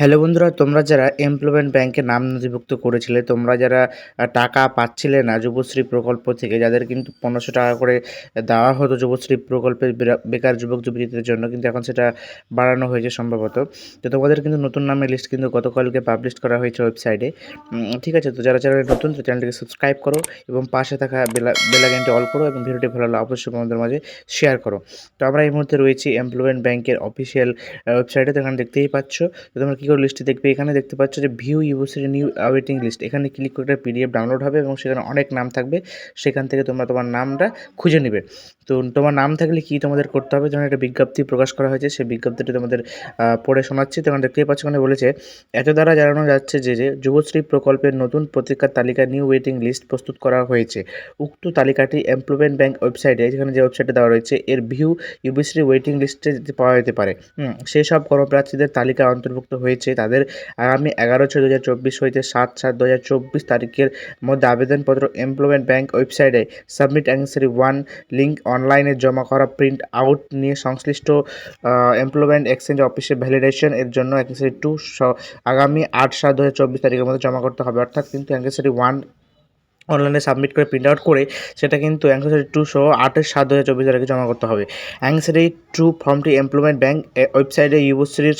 Hello বন্ধুরা, তোমরা যারা এমপ্লয়মেন্ট ব্যাংকে নাম নথিভুক্ত করেছিলে, তোমরা যারা টাকা পাচ্ছিলে না যুবশ্রী প্রকল্প থেকে, যাদের কিন্তু পনেরোশো টাকা করে দেওয়া হতো যুবশ্রী প্রকল্পের বেকার যুবক যুবতীদের জন্য, কিন্তু এখন সেটা বাড়ানো হয়েছে সম্ভবত। তো তোমাদের কিন্তু নতুন নামের লিস্ট কিন্তু গতকালকে পাবলিশ করা হয়েছে ওয়েবসাইটে ঠিক আছে, তো যারা যারা নতুন, তো চ্যানেলটিকে সাবস্ক্রাইব করো এবং পাশে থাকা বেলা বেলাগেনটি অল করো এবং ভিডিওটি ভালো লাগলে অবশ্যই তোমাদের মাঝে শেয়ার করো। তো আমরা এই মুহূর্তে রয়েছি এমপ্লয়মেন্ট ব্যাংকের অফিসিয়াল ওয়েবসাইটে তো এখানে দেখতেই পাচ্ছ। তো তোমরা কী করে লিস্টটি দেখবে। এখানে দেখতে পাচ্ছ যে ভিউ ইউসির নিউ ওয়েটিং লিস্ট এখানে ক্লিক করে পিডিএফ ডাউনলোড হবে এবং সেখানে অনেক নাম থাকবে। সেখান থেকে তোমরা তোমার নামটা খুঁজে নেবে। তো তোমার নাম থাকলে কি তোমাদের করতে হবে? যেমন একটা বিজ্ঞপ্তি প্রকাশ করা হয়েছে, সেই বিজ্ঞপ্তিটি তোমাদের পড়ে শোনাচ্ছি। তখন দেখতেই পাচ্ছ ওখানে বলেছে, এত দ্বারা জানানো যাচ্ছে যে যে যুবশ্রী প্রকল্পের নতুন পত্রিকার তালিকা নিউ ওয়েটিং লিস্ট প্রস্তুত করা হয়েছে। উক্ত তালিকাটি এমপ্লয়মেন্ট ব্যাংক ওয়েবসাইটে যেখানে যে ওয়েবসাইটে দেওয়া রয়েছে, এর ভিউ ইউবিশ্রী ওয়েটিং লিস্টে পাওয়া যেতে পারে। সেই সব কর্মপ্রার্থীদের তালিকা অন্তর্ভুক্ত হয়েছে। তাদের আগামী এগারো ছয় দু হাজার চব্বিশ হইতে সাত সাত দু হাজার চব্বিশ তারিখের মধ্যে আবেদনপত্র এমপ্লয়মেন্ট ব্যাংক ওয়েবসাইটে সাবমিট অ্যান্সারি ওয়ান লিঙ্ক অনলাইনে জমা করা প্রিন্ট আউট নিয়ে সংশ্লিষ্ট এমপ্লয়মেন্ট এক্সচেঞ্জ অফিসে ভ্যালিডেশন এর জন্য অ্যান্সারি টু আগামী আট সাত দু হাজার চব্বিশ তারিখের মধ্যে জমা করতে হবে। অর্থাৎ কিন্তু অ্যান্সারি ওয়ান অনলাইনে সাবমিট করে প্রিন্ট আউট করে সেটা কিন্তু অ্যাংসারি টু সহ আটের সাত দু হাজার চব্বিশ তারিখে জমা করতে হবে। অ্যাংসারি টু ফর্মটি এমপ্লয়মেন্ট ব্যাংক ওয়েবসাইটে ইউবশ্রীর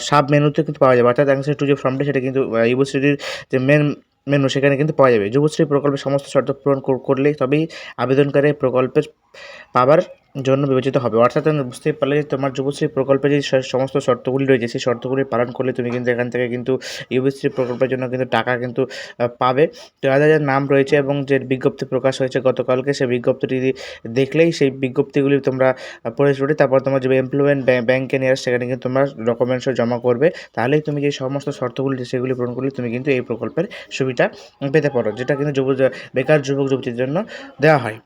সাব মেনুতে কিন্তু পাওয়া যাবে। অর্থাৎ অ্যাংসারি টু যে ফর্মটি সেটা কিন্তু ইউবশ্রীর যে মেন মেনু সেখানে কিন্তু পাওয়া যাবে। যুবশ্রী প্রকল্পের সমস্ত শর্ত পূরণ কর- করলেই তবেই আবেদনকারী প্রকল্পের পাবার জন্য বিবেচিত হবে। অর্থাৎ তুমি বুঝতে পারলে যে তোমার যুবশ্রী প্রকল্পে যে সমস্ত শর্তগুলি রয়েছে, সেই শর্তগুলি পালন করলে তুমি কিন্তু এখান থেকে কিন্তু ইউবিশ্রী প্রকল্পের জন্য কিন্তু টাকা কিন্তু পাবে। তো যাদের নাম রয়েছে এবং যে বিজ্ঞপ্তি প্রকাশ হয়েছে গতকালকে, সেই বিজ্ঞপ্তিটি দেখলেই সেই বিজ্ঞপ্তিগুলি তোমরা পড়ে চড়ে তারপর তোমার যে এমপ্লয়মেন্ট ব্যাংকে নিয়ে আসছে, সেখানে কিন্তু তোমরা ডকুমেন্টসও জমা করবে। তাহলেই তুমি যে সমস্ত শর্তগুলি সেগুলি পূরণ করলে তুমি কিন্তু এই প্রকল্পের সুবিধা পেতে পারো, যেটা কিন্তু যুব বেকার যুবক যুবতীর জন্য দেওয়া হয়।